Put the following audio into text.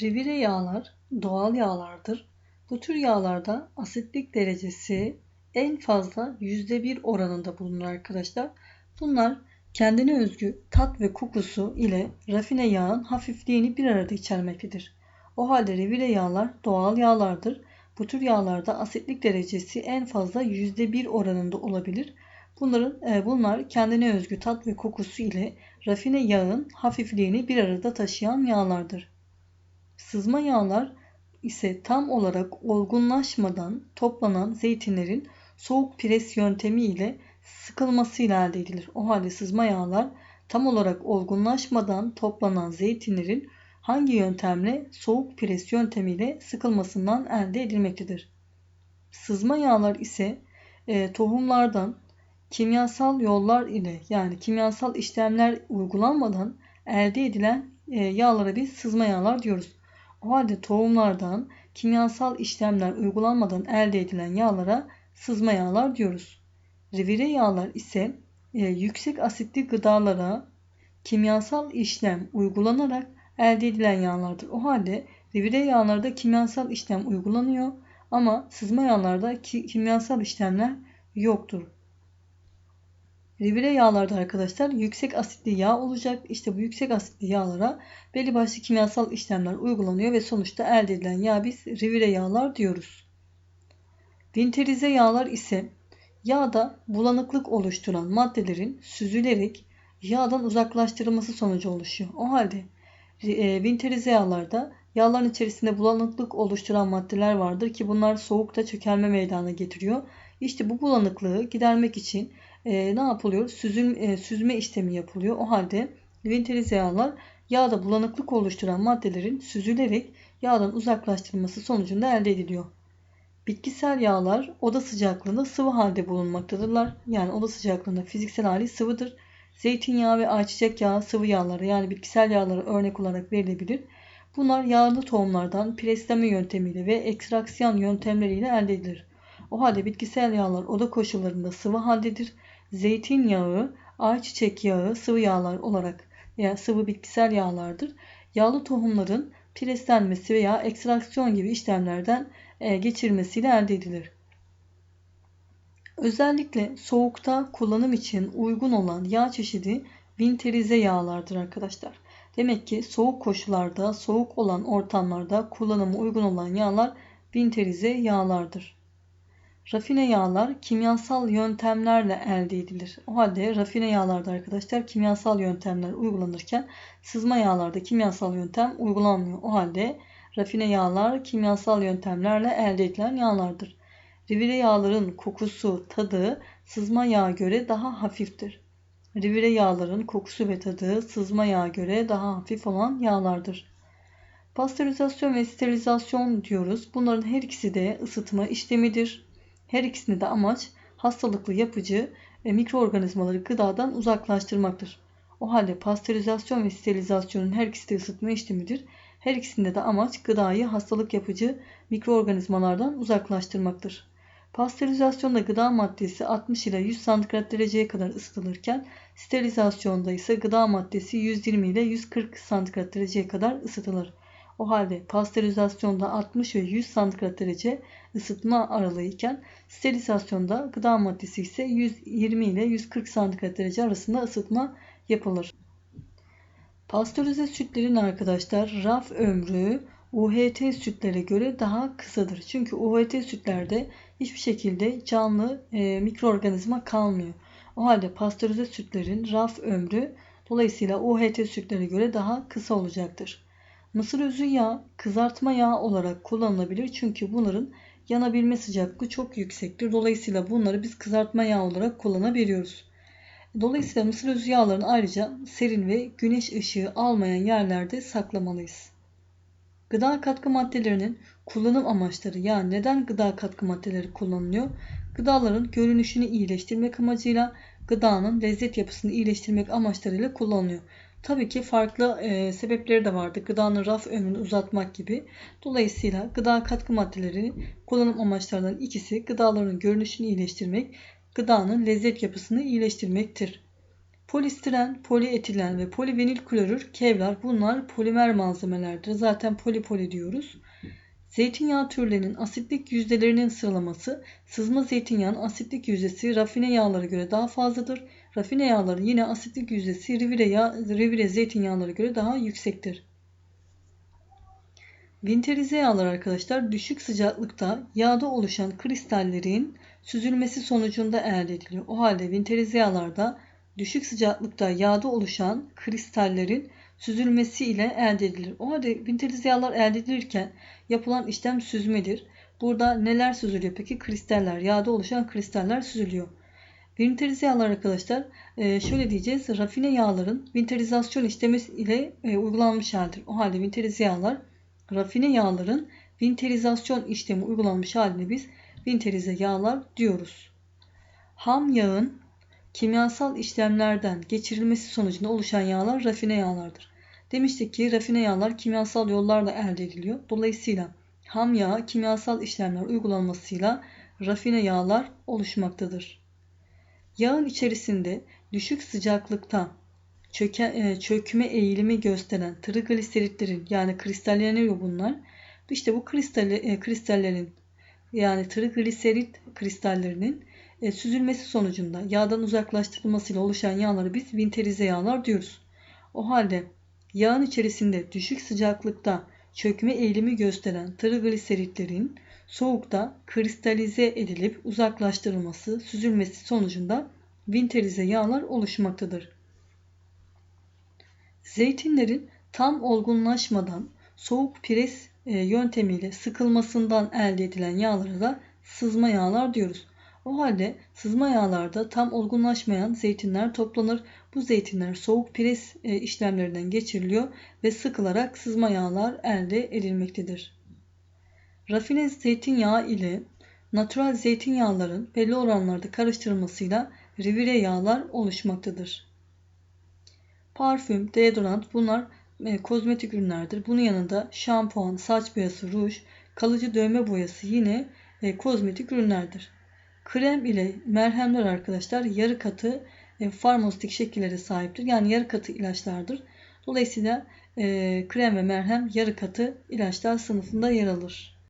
Rivire yağlar doğal yağlardır. Bu tür yağlarda asitlik derecesi en fazla %1 oranında bulunur arkadaşlar. Bunlar kendine özgü tat ve kokusu ile rafine yağın hafifliğini bir arada içermektedir. O halde rivire yağlar doğal yağlardır. Bu tür yağlarda asitlik derecesi en fazla %1 oranında olabilir. Bunların, e, bunlar kendine özgü tat ve kokusu ile rafine yağın hafifliğini bir arada taşıyan yağlardır. Sızma yağlar ise tam olarak olgunlaşmadan toplanan zeytinlerin soğuk pres yöntemi ile sıkılmasıyla elde edilir. O halde sızma yağlar tam olarak olgunlaşmadan toplanan zeytinlerin hangi yöntemle soğuk pres yöntemiyle sıkılmasından elde edilmektedir. Sızma yağlar ise e, tohumlardan kimyasal yollar ile yani kimyasal işlemler uygulanmadan elde edilen e, yağlara biz sızma yağlar diyoruz. O halde tohumlardan kimyasal işlemler uygulanmadan elde edilen yağlara sızma yağlar diyoruz. Rivire yağlar ise e, yüksek asitli gıdalara kimyasal işlem uygulanarak elde edilen yağlardır. O halde rivire yağlarda kimyasal işlem uygulanıyor ama sızma yağlarda ki, kimyasal işlemler yoktur. Rivire yağlarda arkadaşlar yüksek asitli yağ olacak. İşte bu yüksek asitli yağlara belli başlı kimyasal işlemler uygulanıyor ve sonuçta elde edilen yağ biz rivire yağlar diyoruz. Vinterize yağlar ise yağda bulanıklık oluşturan maddelerin süzülerek yağdan uzaklaştırılması sonucu oluşuyor. O halde e, vinterize yağlarda yağların içerisinde bulanıklık oluşturan maddeler vardır ki bunlar soğukta çökelme meydana getiriyor. İşte bu bulanıklığı gidermek için e, ne yapılıyor? Süzüm, e, süzme işlemi yapılıyor. O halde vinterize yağlar yağda bulanıklık oluşturan maddelerin süzülerek yağdan uzaklaştırılması sonucunda elde ediliyor. Bitkisel yağlar oda sıcaklığında sıvı halde bulunmaktadırlar. Yani oda sıcaklığında fiziksel hali sıvıdır. Zeytinyağı ve ayçiçek yağı sıvı yağları yani bitkisel yağları örnek olarak verilebilir. Bunlar yağlı tohumlardan presleme yöntemiyle ve ekstraksiyon yöntemleriyle elde edilir. O halde bitkisel yağlar oda koşullarında sıvı haldedir. Zeytinyağı, ayçiçek yağı sıvı yağlar olarak veya sıvı bitkisel yağlardır. Yağlı tohumların preslenmesi veya ekstraksiyon gibi işlemlerden e, geçirmesiyle elde edilir. Özellikle soğukta kullanım için uygun olan yağ çeşidi vinterize yağlardır arkadaşlar. Demek ki soğuk koşullarda, soğuk olan ortamlarda kullanımı uygun olan yağlar vinterize yağlardır. Rafine yağlar kimyasal yöntemlerle elde edilir. O halde rafine yağlarda arkadaşlar kimyasal yöntemler uygulanırken sızma yağlarda kimyasal yöntem uygulanmıyor. O halde rafine yağlar kimyasal yöntemlerle elde edilen yağlardır. Rivire yağların kokusu, tadı sızma yağa göre daha hafiftir. Rivire yağların kokusu ve tadı sızma yağa göre daha hafif olan yağlardır. Pastörizasyon ve sterilizasyon diyoruz. Bunların her ikisi de ısıtma işlemidir. Her ikisinde de amaç hastalıklı yapıcı ve mikroorganizmaları gıdadan uzaklaştırmaktır. O halde pastörizasyon ve sterilizasyonun her ikisi de ısıtma işlemidir. Her ikisinde de amaç gıdayı hastalık yapıcı mikroorganizmalardan uzaklaştırmaktır. Pastörizasyonda gıda maddesi 60 ile 100 santigrat dereceye kadar ısıtılırken sterilizasyonda ise gıda maddesi 120 ile 140 santigrat dereceye kadar ısıtılır. O halde pastörizasyonda 60 ve 100 santigrat derece ısıtma aralığı iken sterilizasyonda gıda maddesi ise 120 ile 140 santigrat derece arasında ısıtma yapılır. Pastörize sütlerin arkadaşlar raf ömrü UHT sütlere göre daha kısadır. Çünkü UHT sütlerde hiçbir şekilde canlı e, mikroorganizma kalmıyor. O halde pastörize sütlerin raf ömrü dolayısıyla UHT sütlere göre daha kısa olacaktır. Mısır özü yağı kızartma yağı olarak kullanılabilir. Çünkü bunların yanabilme sıcaklığı çok yüksektir. Dolayısıyla bunları biz kızartma yağı olarak kullanabiliyoruz. Dolayısıyla mısır özü yağlarını ayrıca serin ve güneş ışığı almayan yerlerde saklamalıyız. Gıda katkı maddelerinin kullanım amaçları yani neden gıda katkı maddeleri kullanılıyor? Gıdaların görünüşünü iyileştirmek amacıyla gıdanın lezzet yapısını iyileştirmek amaçlarıyla kullanılıyor. Tabii ki farklı e, sebepleri de vardı. Gıdanın raf ömrünü uzatmak gibi. Dolayısıyla gıda katkı maddeleri kullanım amaçlarından ikisi gıdaların görünüşünü iyileştirmek, gıdanın lezzet yapısını iyileştirmektir. Polistiren, polietilen ve polivinil klorür, kevlar bunlar polimer malzemelerdir. Zaten polipoli diyoruz. Zeytinyağı türlerinin asitlik yüzdelerinin sıralaması sızma zeytinyağının asitlik yüzdesi rafine yağlara göre daha fazladır. Rafine yağların yine asitlik yüzdesi rivire, yağ, rivire zeytinyağlara göre daha yüksektir. Vinterize yağlar arkadaşlar düşük sıcaklıkta yağda oluşan kristallerin süzülmesi sonucunda elde ediliyor. O halde vinterize yağlarda düşük sıcaklıkta yağda oluşan kristallerin süzülmesi ile elde edilir. O halde vinterize yağlar elde edilirken yapılan işlem süzmedir. Burada neler süzülüyor peki? Kristaller, yağda oluşan kristaller süzülüyor. Vinterize arkadaşlar e, şöyle diyeceğiz. Rafine yağların vinterizasyon işlemi ile e, uygulanmış haldir. O halde vinterize yağlar rafine yağların vinterizasyon işlemi uygulanmış haline biz vinterize yağlar diyoruz. Ham yağın kimyasal işlemlerden geçirilmesi sonucunda oluşan yağlar rafine yağlardır. Demiştik ki rafine yağlar kimyasal yollarla elde ediliyor. Dolayısıyla ham yağ kimyasal işlemler uygulanmasıyla rafine yağlar oluşmaktadır. Yağın içerisinde düşük sıcaklıkta çöke, e, çökme eğilimi gösteren trigliseritlerin yani kristalleniyor bunlar. İşte bu kristalle, e, kristallerin yani trigliserit kristallerinin e, süzülmesi sonucunda yağdan uzaklaştırılmasıyla oluşan yağları biz vinterize yağlar diyoruz. O halde yağın içerisinde düşük sıcaklıkta çökme eğilimi gösteren trigliseritlerin soğukta kristalize edilip uzaklaştırılması, süzülmesi sonucunda vinterize yağlar oluşmaktadır. Zeytinlerin tam olgunlaşmadan soğuk pres e, yöntemiyle sıkılmasından elde edilen yağlara da sızma yağlar diyoruz. O halde sızma yağlarda tam olgunlaşmayan zeytinler toplanır. Bu zeytinler soğuk pres e, işlemlerinden geçiriliyor ve sıkılarak sızma yağlar elde edilmektedir. Rafine zeytinyağı ile natural zeytinyağların belli oranlarda karıştırılmasıyla rivire yağlar oluşmaktadır. Parfüm, deodorant bunlar e, kozmetik ürünlerdir. Bunun yanında şampuan, saç boyası, ruj, kalıcı dövme boyası yine e, kozmetik ürünlerdir. Krem ile merhemler arkadaşlar yarı katı e, farmasötik şekillere sahiptir. Yani yarı katı ilaçlardır. Dolayısıyla e, krem ve merhem yarı katı ilaçlar sınıfında yer alır.